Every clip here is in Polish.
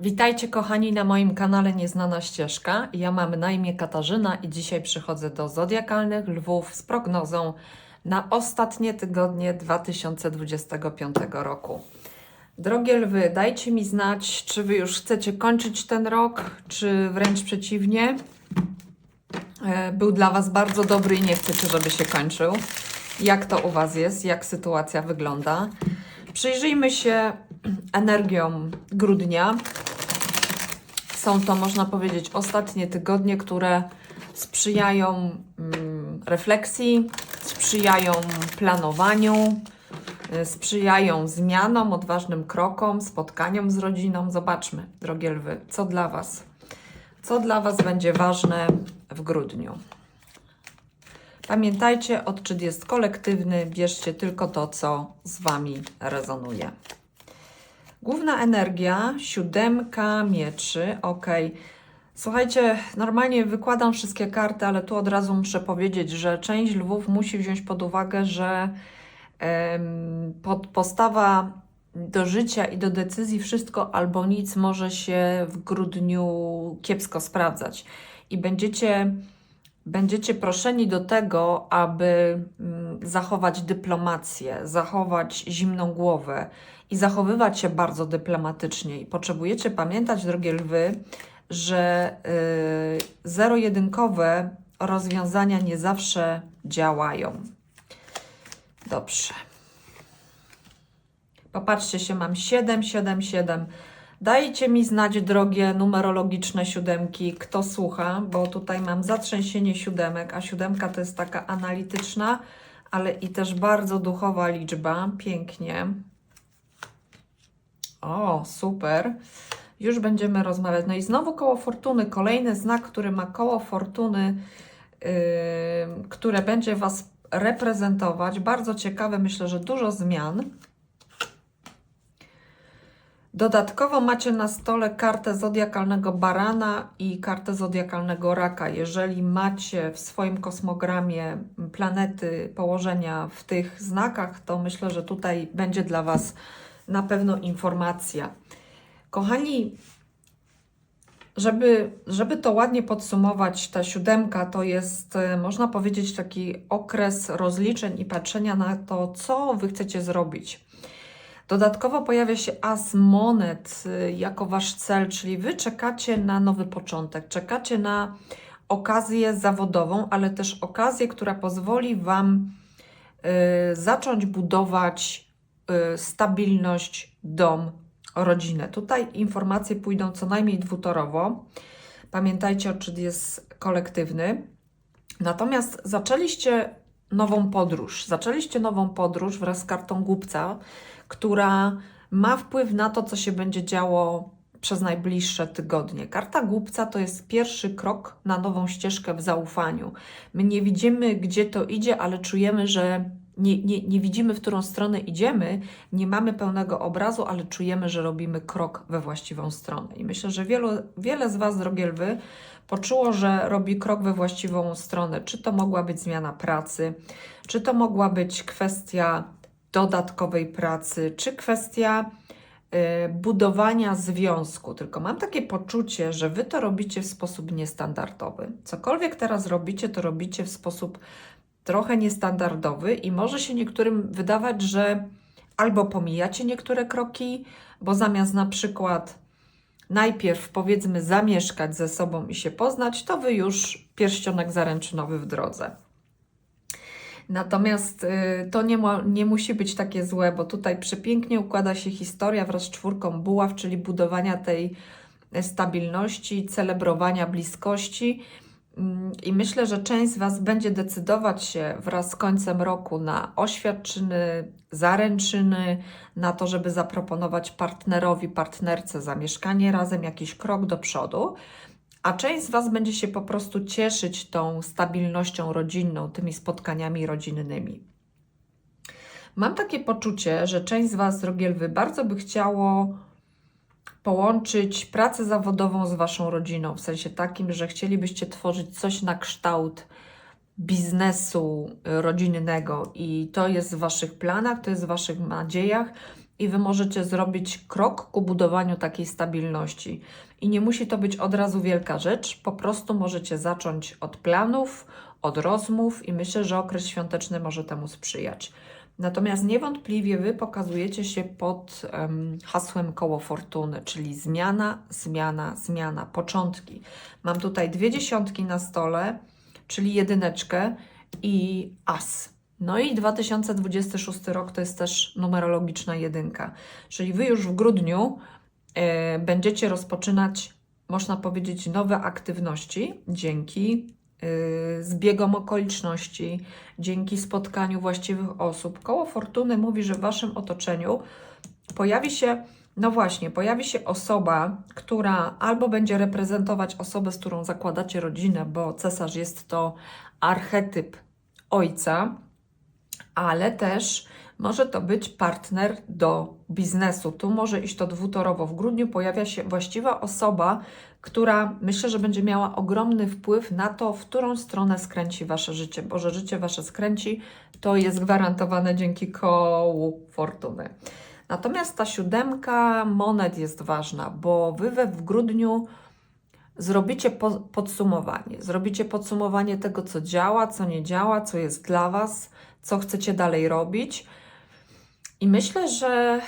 Witajcie kochani na moim kanale Nieznana Ścieżka. Ja mam na imię Katarzyna i dzisiaj przychodzę do zodiakalnych lwów z prognozą na ostatnie tygodnie 2025 roku. Drogie lwy, dajcie mi znać, czy wy już chcecie kończyć ten rok, czy wręcz przeciwnie. E, Był dla was bardzo dobry i nie chcecie, żeby się kończył. Jak to u was jest? Jak sytuacja wygląda? Przyjrzyjmy się energiom grudnia. Są to, można powiedzieć, ostatnie tygodnie, które sprzyjają mm, refleksji, sprzyjają planowaniu, y, sprzyjają zmianom, odważnym krokom, spotkaniom z rodziną. Zobaczmy, drogie lwy, co dla Was, co dla Was będzie ważne w grudniu. Pamiętajcie, odczyt jest kolektywny, bierzcie tylko to, co z Wami rezonuje. Główna energia, siódemka mieczy, ok. Słuchajcie, normalnie wykładam wszystkie karty, ale tu od razu muszę powiedzieć, że część lwów musi wziąć pod uwagę, że pod, postawa do życia i do decyzji wszystko albo nic może się w grudniu kiepsko sprawdzać. I będziecie, będziecie proszeni do tego, aby mm, zachować dyplomację, zachować zimną głowę i zachowywać się bardzo dyplomatycznie. I potrzebujecie pamiętać, drogie lwy, że y, zero-jedynkowe rozwiązania nie zawsze działają. Dobrze. Popatrzcie się, mam 7, 7, 7. Dajcie mi znać, drogie numerologiczne siódemki, kto słucha, bo tutaj mam zatrzęsienie siódemek, a siódemka to jest taka analityczna, ale i też bardzo duchowa liczba. Pięknie. O, super. Już będziemy rozmawiać. No i znowu koło fortuny, kolejny znak, który ma koło fortuny, yy, które będzie Was reprezentować. Bardzo ciekawe, myślę, że dużo zmian. Dodatkowo macie na stole kartę zodiakalnego barana i kartę zodiakalnego raka. Jeżeli macie w swoim kosmogramie planety, położenia w tych znakach, to myślę, że tutaj będzie dla Was na pewno informacja. Kochani, żeby, żeby to ładnie podsumować, ta siódemka to jest, e, można powiedzieć, taki okres rozliczeń i patrzenia na to, co Wy chcecie zrobić. Dodatkowo pojawia się as monet y, jako wasz cel, czyli wy czekacie na nowy początek, czekacie na okazję zawodową, ale też okazję, która pozwoli wam y, zacząć budować stabilność, dom, rodzinę. Tutaj informacje pójdą co najmniej dwutorowo. Pamiętajcie, odczyt jest kolektywny. Natomiast zaczęliście nową podróż. Zaczęliście nową podróż wraz z kartą głupca, która ma wpływ na to, co się będzie działo przez najbliższe tygodnie. Karta głupca to jest pierwszy krok na nową ścieżkę w zaufaniu. My nie widzimy, gdzie to idzie, ale czujemy, że nie, nie, nie widzimy, w którą stronę idziemy, nie mamy pełnego obrazu, ale czujemy, że robimy krok we właściwą stronę. I myślę, że wielu, wiele z Was, drogie lwy, poczuło, że robi krok we właściwą stronę. Czy to mogła być zmiana pracy, czy to mogła być kwestia dodatkowej pracy, czy kwestia y, budowania związku. Tylko mam takie poczucie, że Wy to robicie w sposób niestandardowy. Cokolwiek teraz robicie, to robicie w sposób trochę niestandardowy i może się niektórym wydawać, że albo pomijacie niektóre kroki, bo zamiast na przykład najpierw powiedzmy zamieszkać ze sobą i się poznać, to wy już pierścionek zaręczynowy w drodze. Natomiast y, to nie, ma, nie musi być takie złe, bo tutaj przepięknie układa się historia wraz z czwórką buław, czyli budowania tej stabilności, celebrowania bliskości. Mm, I myślę, że część z Was będzie decydować się wraz z końcem roku na oświadczyny, zaręczyny, na to, żeby zaproponować partnerowi, partnerce zamieszkanie razem, jakiś krok do przodu. A część z Was będzie się po prostu cieszyć tą stabilnością rodzinną, tymi spotkaniami rodzinnymi. Mam takie poczucie, że część z Was, drogie lwy, bardzo by chciało połączyć pracę zawodową z Waszą rodziną, w sensie takim, że chcielibyście tworzyć coś na kształt biznesu y, rodzinnego i to jest w Waszych planach, to jest w Waszych nadziejach, i Wy możecie zrobić krok ku budowaniu takiej stabilności. I nie musi to być od razu wielka rzecz, po prostu możecie zacząć od planów, od rozmów i myślę, że okres świąteczny może temu sprzyjać. Natomiast niewątpliwie Wy pokazujecie się pod em, hasłem koło fortuny, czyli zmiana, zmiana, zmiana, początki. Mam tutaj dwie dziesiątki na stole, czyli jedyneczkę i as. No i 2026 rok to jest też numerologiczna jedynka, czyli Wy już w grudniu e, będziecie rozpoczynać, można powiedzieć, nowe aktywności dzięki zbiegom okoliczności, dzięki spotkaniu właściwych osób. Koło Fortuny mówi, że w Waszym otoczeniu pojawi się, no właśnie, pojawi się osoba, która albo będzie reprezentować osobę, z którą zakładacie rodzinę, bo cesarz jest to archetyp ojca, ale też może to być partner do biznesu. Tu może iść to dwutorowo. W grudniu pojawia się właściwa osoba, która myślę, że będzie miała ogromny wpływ na to, w którą stronę skręci Wasze życie, bo że życie Wasze skręci, to jest gwarantowane dzięki kołu fortuny. Natomiast ta siódemka monet jest ważna, bo Wy we w grudniu zrobicie po, podsumowanie. Zrobicie podsumowanie tego, co działa, co nie działa, co jest dla Was, co chcecie dalej robić. I myślę, że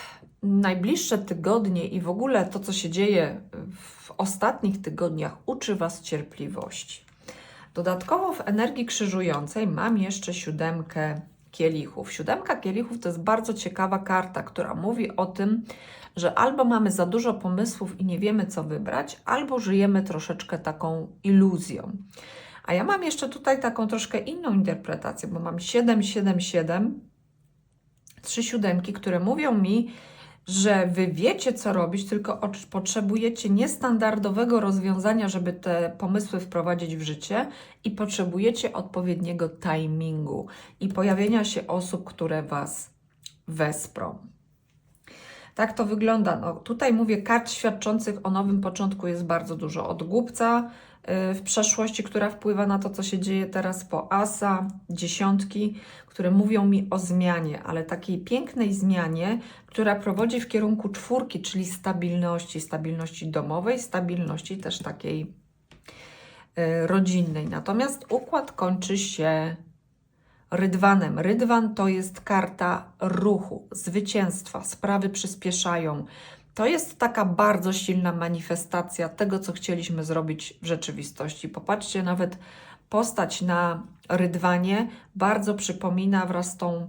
najbliższe tygodnie i w ogóle to, co się dzieje w ostatnich tygodniach, uczy Was cierpliwości. Dodatkowo w energii krzyżującej mam jeszcze siódemkę kielichów. Siódemka kielichów to jest bardzo ciekawa karta, która mówi o tym, że albo mamy za dużo pomysłów i nie wiemy, co wybrać, albo żyjemy troszeczkę taką iluzją. A ja mam jeszcze tutaj taką troszkę inną interpretację, bo mam 7, 7, 7, trzy siódemki, które mówią mi, że wy wiecie, co robić, tylko potrzebujecie niestandardowego rozwiązania, żeby te pomysły wprowadzić w życie i potrzebujecie odpowiedniego timingu i pojawienia się osób, które was wesprą. Tak to wygląda. No, tutaj mówię, kart świadczących o nowym początku jest bardzo dużo. Od głupca y, w przeszłości, która wpływa na to, co się dzieje teraz po asa, dziesiątki, które mówią mi o zmianie, ale takiej pięknej zmianie, która prowadzi w kierunku czwórki, czyli stabilności, stabilności domowej, stabilności też takiej y, rodzinnej. Natomiast układ kończy się rydwanem. Rydwan to jest karta ruchu, zwycięstwa, sprawy przyspieszają. To jest taka bardzo silna manifestacja tego, co chcieliśmy zrobić w rzeczywistości. Popatrzcie, nawet postać na rydwanie bardzo przypomina wraz z tą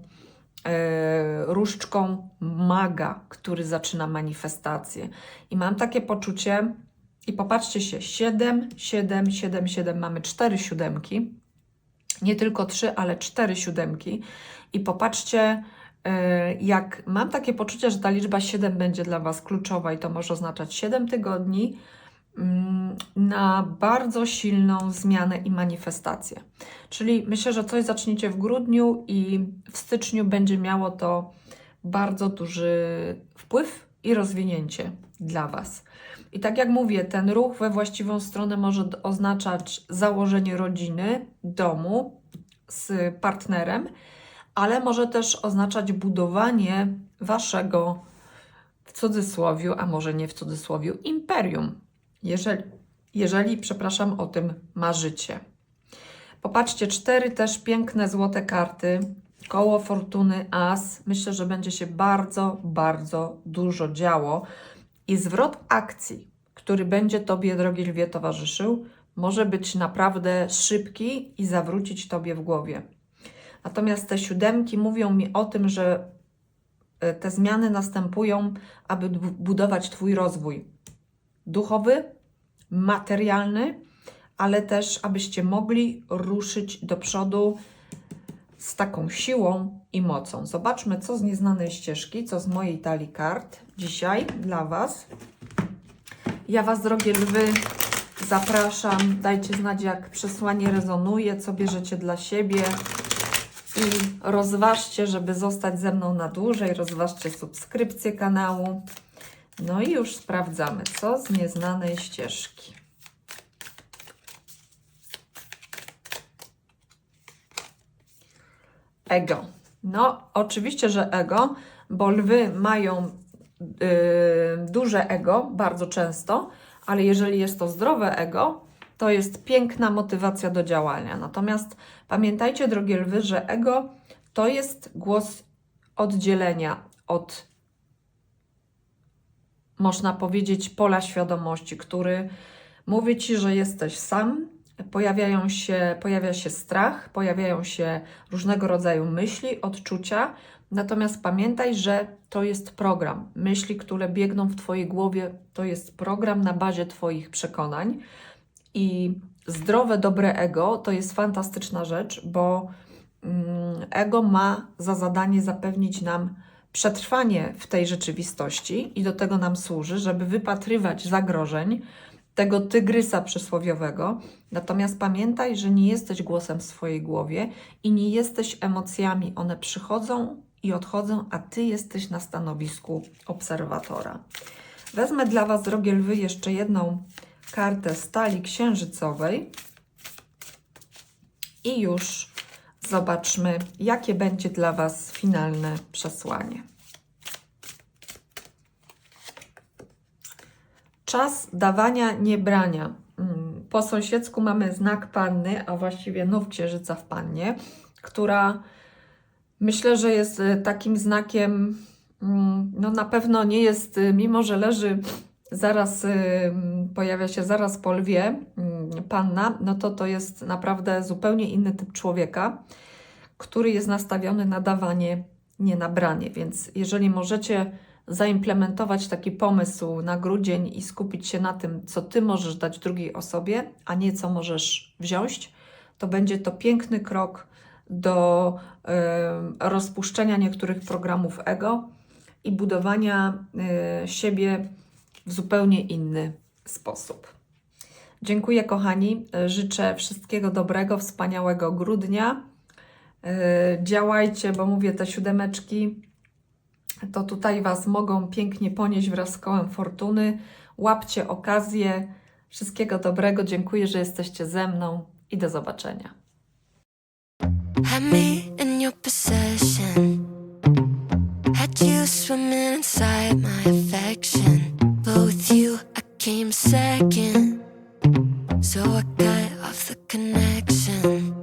e, różdżką maga, który zaczyna manifestację. I mam takie poczucie, i popatrzcie się, 7, 7, 7, 7, mamy cztery siódemki, nie tylko trzy, ale cztery siódemki. I popatrzcie, e, jak mam takie poczucie, że ta liczba 7 będzie dla Was kluczowa i to może oznaczać 7 tygodni mm, na bardzo silną zmianę i manifestację. Czyli myślę, że coś zaczniecie w grudniu i w styczniu będzie miało to bardzo duży wpływ i rozwinięcie dla Was. I tak jak mówię, ten ruch we właściwą stronę może oznaczać założenie rodziny, domu z partnerem, ale może też oznaczać budowanie Waszego, w cudzysłowiu, a może nie w cudzysłowiu, imperium, jeżeli, jeżeli przepraszam, o tym marzycie. Popatrzcie, cztery też piękne złote karty. Koło fortuny, as. Myślę, że będzie się bardzo, bardzo dużo działo. I zwrot akcji, który będzie Tobie, drogi lwie, towarzyszył, może być naprawdę szybki i zawrócić Tobie w głowie. Natomiast te siódemki mówią mi o tym, że e, te zmiany następują, aby bu- budować Twój rozwój duchowy, materialny, ale też abyście mogli ruszyć do przodu z taką siłą i mocą. Zobaczmy, co z nieznanej ścieżki, co z mojej talii kart dzisiaj dla Was. Ja Was, drogie lwy, zapraszam. Dajcie znać, jak przesłanie rezonuje, co bierzecie dla siebie. I rozważcie, żeby zostać ze mną na dłużej. Rozważcie subskrypcję kanału. No i już sprawdzamy, co z nieznanej ścieżki. Ego. No, oczywiście, że ego. bo lwy mają y, duże ego bardzo często, ale jeżeli jest to zdrowe ego, to jest piękna motywacja do działania. Natomiast pamiętajcie, drogie lwy, że ego to jest głos oddzielenia od, można powiedzieć, pola świadomości, który mówi ci, że jesteś sam. Pojawiają się, pojawia się strach, pojawiają się różnego rodzaju myśli, odczucia. Natomiast pamiętaj, że to jest program. Myśli, które biegną w Twojej głowie, to jest program na bazie Twoich przekonań. I zdrowe, dobre ego to jest fantastyczna rzecz, bo mm, ego ma za zadanie zapewnić nam przetrwanie w tej rzeczywistości i do tego nam służy, żeby wypatrywać zagrożeń tego tygrysa przysłowiowego. Natomiast pamiętaj, że nie jesteś głosem w swojej głowie i nie jesteś emocjami. One przychodzą i odchodzą, a ty jesteś na stanowisku obserwatora. Wezmę dla Was, drogie lwy, jeszcze jedną kartę stali księżycowej i już zobaczmy, jakie będzie dla Was finalne przesłanie. Czas dawania, nie brania. Mm, Po sąsiedzku mamy znak panny, a właściwie nów księżyca w pannie, która myślę, że jest e, takim znakiem, mm, no na pewno nie jest, e, mimo że leży zaraz, y, pojawia się zaraz po lwie mm, panna, no to to jest naprawdę zupełnie inny typ człowieka, który jest nastawiony na dawanie, nie na branie. Więc jeżeli możecie zaimplementować taki pomysł na grudzień i skupić się na tym, co ty możesz dać drugiej osobie, a nie co możesz wziąć, to będzie to piękny krok do y, rozpuszczenia niektórych programów ego i budowania y, siebie w zupełnie inny sposób. Dziękuję, kochani. Życzę wszystkiego dobrego, wspaniałego grudnia. Yy, Działajcie, bo mówię, te siódemeczki to tutaj Was mogą pięknie ponieść wraz z kołem fortuny. Łapcie okazję. Wszystkiego dobrego. Dziękuję, że jesteście ze mną i do zobaczenia. Came second. So I cut off the connection.